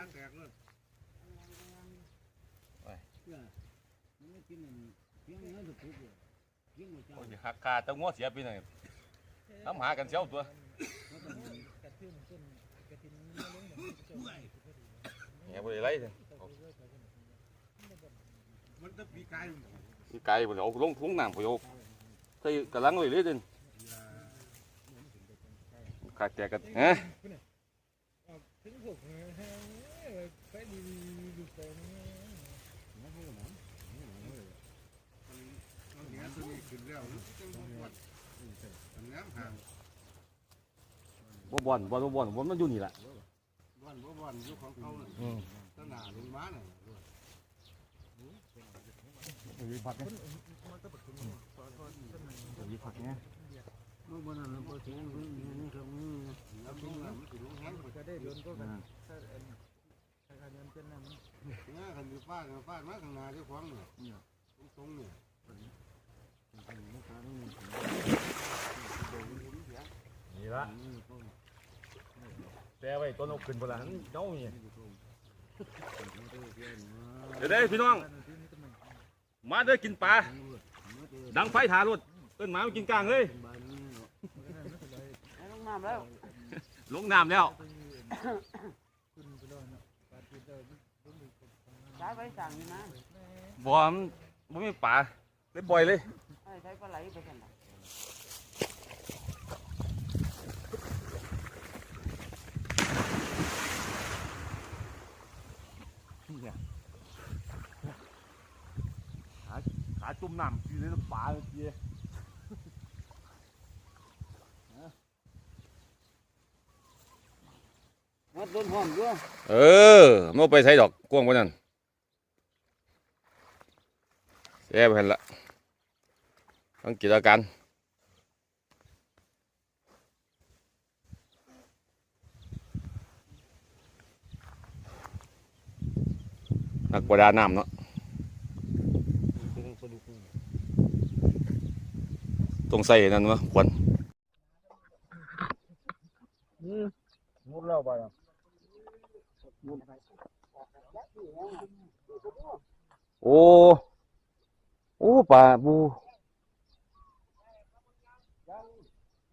าแตกเลยมันไม่กินอันเพียงนั้นจะทุกข์เลยเพียงหัวใจโอ้ยหักคาแตะงัวเสียปีหนึงน้ำหากันเสียวตัวแล้วก็มันเงี้ยบ่ได้ไรเลยมันจะปีกายพี่ไก่บ่ได้เอาลงทุ่งน้ำไปเอาใส่กระลังเลยเลยเด่นขาดแตกกันฮะ มันเนี้ยตัวนี้ขึ้นแล้วจังบ่ปวดอันน้ำห่างบ่บ่อนบ่บ่บ่อนบ่มันอยู่นี่ล่ะวันบ่วันอยู่ของเขาน่ะอืมตนาลงมาน่ะมีผักเนี่ยมีผักเนี่ยเมื่อวันนั้นเราไปเสียงนี่นี่ครับนี่แล้วลงน่ะมันสิลงแห้งไปก็ได้โดนก็กันถ้าถ้าการยั นเป็นนั่นเนี่ยคันอยู่ฟาดน่ะฟาดมาข้างหน้าเจ้าของเนี่ยตรงๆเนี่ยนี่ละแต่ไว้ต้นเอาขึ้นบ่ล่ะเจ้านี่เดี๋ยวเด้พี่น้อง มาเด้อกินปลา ดังไฟถารถเอิ้นหมามากินกลางเลยลงน้ำแล้ว ลงน้ำแล้ว คุณไปแล้วนะปาติเตอร์ ใช้ไปสั่งนี่นะบ่มันบ่มีปลาเลยปล่อยเลยใช้ปลาไหลไปสั่งขาจุ่มน้ำอยู่ในปลาเจียวัดต้นหอมด้วยเออมันบ่ไปใส่ดอกกวางกว่านั้น แย่ไปเห็นละต้องกิจการนักประดาน้ำเนาะต้องใส่นั่นวะควันมุดแล้วไปโอ้ โอ้ปลาบู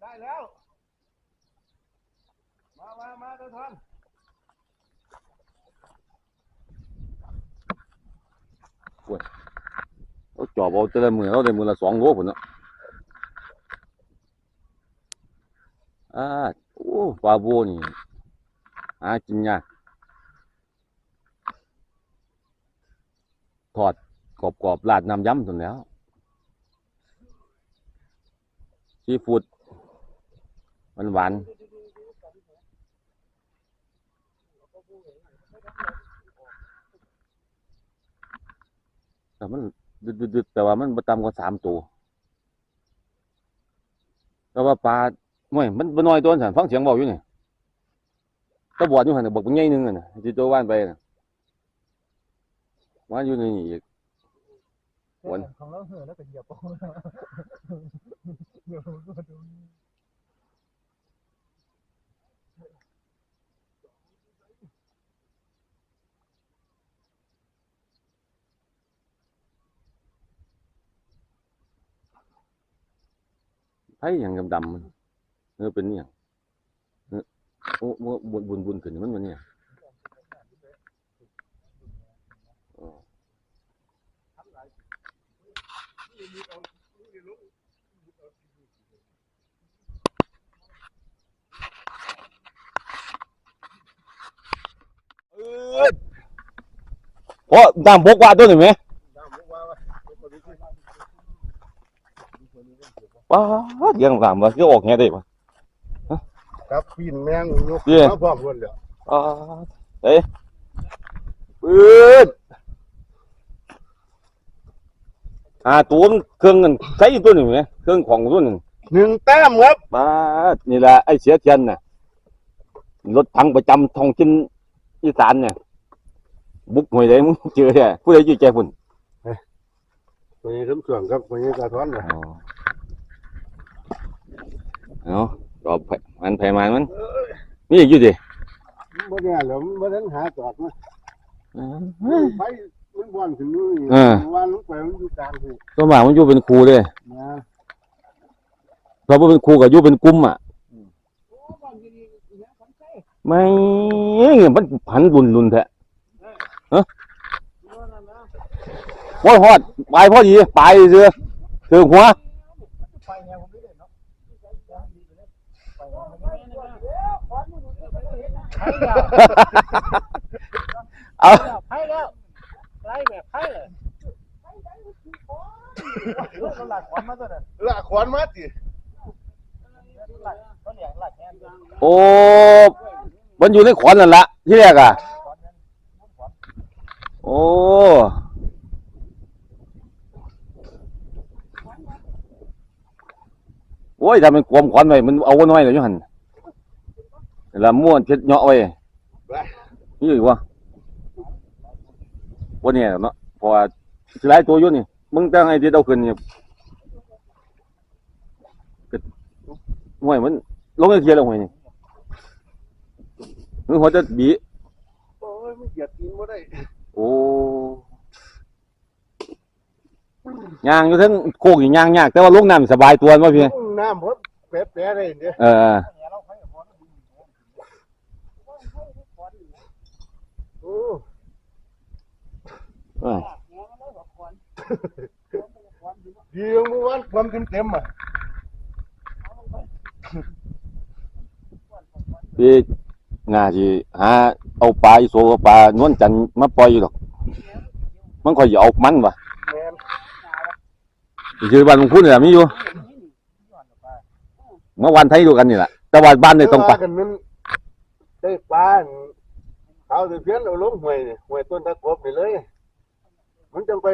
ได้แล้ว มามามาเดินทางเราจอบเอาแต่ละมือเราได้มือละสองโลผลเนาะอ่าโอ้ปลาบูนี่หากินยากทอด กรอบกรอบราดน้ำยำจนแล้วซีฟูดหวานหวานแต่มันดึดๆแต่ว่ามันบ่ต่ำกว่าสามตัวแต่ว่าปลาไม่ยมันบน้อยตัวสั่นฟังเสียงเบาอยู่นี่ตะบอดอยู่หันน่ะบอกเป็นใหญ่หนึงอะน่ะที่ตัวว่านไปน่ะว่านอยู่ในนี่อีก ของเราเหือแล้วเป็นเหยียบปองเดี๋ยวก็ดูไอ้หยังดำๆมันเออเป็นเนี่ยงเออโอ้บ่บุญบุญบุญขึ้นมันมันเนี่ย เอ้ยโอ้น้ำบกว่าตัวนี่ไหมว้าเลี้ยงสามว่าคือออกแง่ได้ปะกับปีนแมงยกเย้มาพร้อมกันเลยอ่าเอ้ยปืดอ่าตัวมันเครื่องนั่นใช้ตัวหนึ่งไหมเครื่องของตัวหนึ่งหนึ่งแต้มครับบ้าดนี่แหละไอ้เสียเทียนน่ะรถถังประจำท้องถิ่นอีสานเนี่ย บุกหน่วยใดมึงเจอเนี่ยผู้ใดอยู่ใจพุ่นวันนี้ทั้งส่วนครับวันนี้กระท้อนเลยอ๋อเอารอบไผมันไผมันมันนี่อยู่ดินี่บ่เนี่ยเหรอมันบ่ทันหาจอดมาอืมไป มันบ่อนขึ้นนู่นนี่เออวันลงไปมันอยู่กลางสิตัวหมามันอยู่เป็นครูเด้นะเพราะว่าเป็นครูกับอยู่เป็นกลุ่มอะไม่มันพันรุนรุนแท้ฮะโอ้ยฮอดไปพอดีไปเสือถือหัวไปเนี่ยผมไม่ได้เนาะไปแล้วเอา ไปแล้ว ไล่แบบไปเลยหลักความมาตัวนั้นละขวานมาติโอ้มันอยู่ในขอนนั่นละที่แรกอะโอ้โอ้ยถ้ามันกลมขอนไว้มันเอาไว้น้อยเลยอยูหันแล้วม้วนเช็ดเหาะไว้นี่อีกวะ วันนี้เนาะเพราะว่าสิหลายตัวอยู่นี่มึงตั้งไอ้ที่เอาขึ้นนี่ก็ห่วยมันลงไอ้เคียร์ลงไว้นี่มึงหัวจะบีโอ้ยมันเหยียดกินบ่ได้โอ้ยางอยู่ทั้งโคกอยู่ยางยากแต่ว่าลงน้ำสบายตัวมั้พี่น้ำบ่แปะๆได้เด้เออเออโอ้ เอ้ยดียังบ่วันความเต็มๆอะพี่น่าสิหาเอาปลาอีโซกับปลานวลจันทร์มาปล่อยอยู่ดอก มันค่อยสิเอามันวะแม่นอยู่บ้านลุงคุณนี่แหละมีอยู่เมื่อวันไทยดูกันนี่แหละแต่ว่าบ้านเนี่ยต้องไปว่ากันมันได้ปลาอันเอาแต่เพี้ยนเอาลงห้วยนี่ห้วยต้นตะกบนี่เลย มันจังไป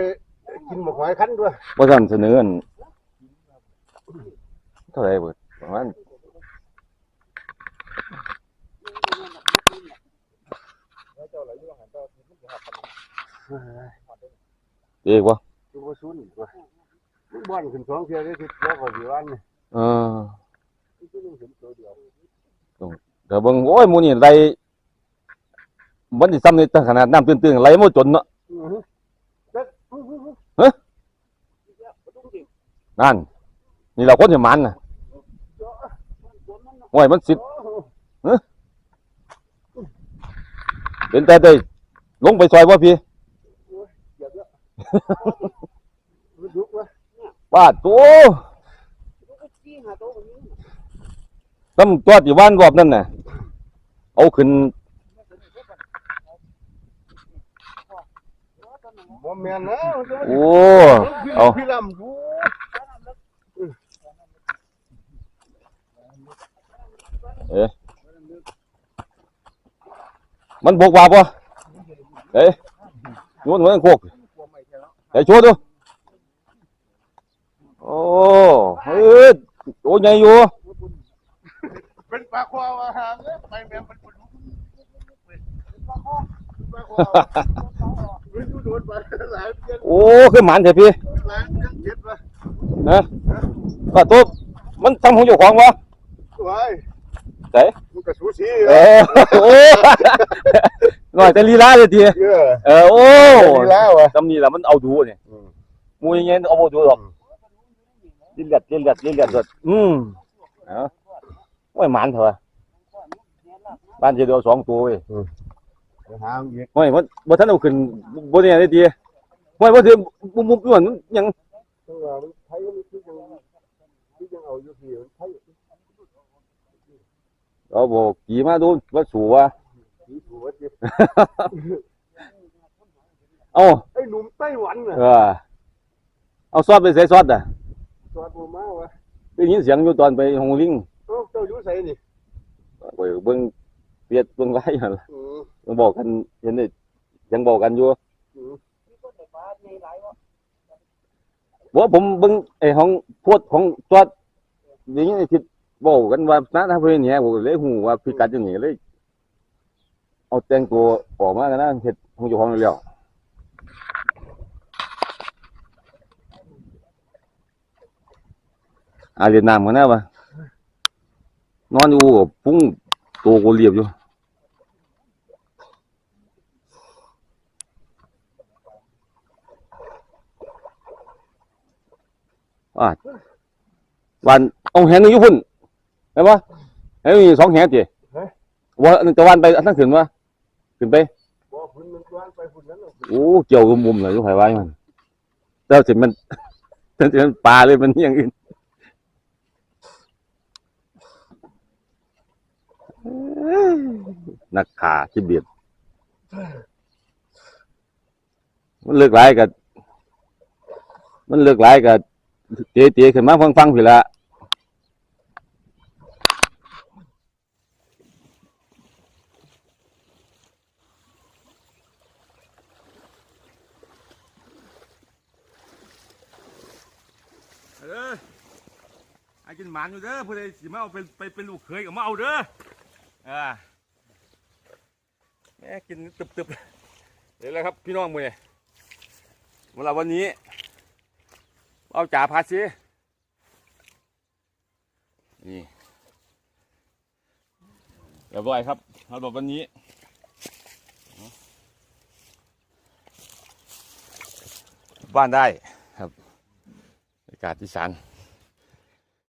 กินหมกหอยคั้นด้วยเพราะท่านเสนออันเท่าไหร่เบิดประมาณเอกวะดูบ่ซุนตัวมันบ่อนขึ้นสองเที่ยได้ทิศแล้วก็สิวันนี่เออมันก็ยังเห็นตัวเดียวเดี๋ยวเบิ่งโอ้ยหมูนี่ไรมันสิซ้ำในตั้งขนาดน้ำตื้นๆไหลมาจนเนาะ อือฮึแล้วอื้อฮึ นั่น นี่เราคนจะมันน่ะโอ้ยมันสิโอ้โหเป็นแต่ได้ลงไปซอยว่าพี่เหยียบแล้วมันดุวะว่าตัวตั้มตัวที่ว่านรอบนั่นน่ะ เอาขึ้นบ่แม่นนะโอ้ เอา พี่ลำดูมันบกว่าปะเอ้ยโยนเหมือนโคกเดี๋ยวโชว์ดูโอ้เฮ้ยโอ้ใหญ่อยู่เป็นปลาควาวาหางเนี่ยไปแม่นเป็นปลาดุกเป็นปลาควาปลาควาเป็นดูโดนไปหลายเพี้ยนโอ้คือหมันเถอะพี่หลายเพี้ยนเจ็ดวะนะก็ตัวมันทำของเจ้าของวะ ว้ายไหนมันก็สูสีเออโอ้หน่อยแต่ลีลาเลยทีเยอะเออโอ้ดีแล้ววะตำนี้แหละมันเอาดูเนี่ยมูยังไงเอาบ่ดูหรอกลิ้นเลียดลิ้นเลียดลิ้นเลียดเดดอืมเอาโอ้ยหมันเถอะบ้านเดียวสองตัวเว้ยหางอีกโอ้ยบ่บ่ทันเอาขึ้นบ่เนี่ยได้ทีโอ้ยบ่ถึงมุมมุมอยู่นั่นยังตัวมันไทยมันที่ยังที่ยังเอาอยู่ที่มันไทย เอาบ่กี่มาดูว่าสูว่าที่ถูกที่เอ้าไอ้หนุ่มไต้หวันน่ะเออเอาซอสไปใส่ซอสอะสวัสดีมากวะได้ยินเสียงอยู่ตอนไปหงลิงเอ้าเจ้าอยู่ไสนี่ไปเบิ่งเปียดเบิ่งไรหั่นล่ะอืมยังบอกกันเห็นได้ยังบอกกันอยู่อืมบ่ผมเบิ่งไอ้ของโพดของซอสอย่างนี้ที่ บอกกันว่าน้าทำเพลงเนี่ยอกเลยหูว่าพิกัดอย่างนี้เลย เอาแต่งตัวออกมากันนะเห็ดหงอยู่ห้องเรียวอาเรียนน้ำกันนะวะนอนอยู่พุ่งตัวกูเรียบอยู่วันเอาเหนอยู่พุ่น เห็นปะแหนึงอยู่สองแหติว่าอันนั้นจะวันไปอันนั้นขึ้นวะขึ้นไป บ่ฝุ่นมันกว้างไปฝุ่นนั้นน่ะโอ้เกี่ยวกับมุมเลยลูกไผ่ไว้มันเจ้าสิมันเจ้าสิมันปลาเลยมันอย่างอื่นเอ้ยนักขาที่เบียดมันเลือกหลายกับมันเลือกหลายกับเตี๋ยเตี๋ยขึ้นมาฟังฟังพี่ละ เออ กินหมานอยู่เด้อผู้ใดสิมาเอาไปไปเป็นลูกเขยก็มาเอาเด้ออ่าแม่กินตึบตึบๆเดี๋ยวแล้วครับพี่น้องมือเนี่ยเวลาวันนี้ เอาจ่าพาซีนี่เรียบร้อยครับเอาแบบวันนี้บ้านได้ครับอากาศที่สาน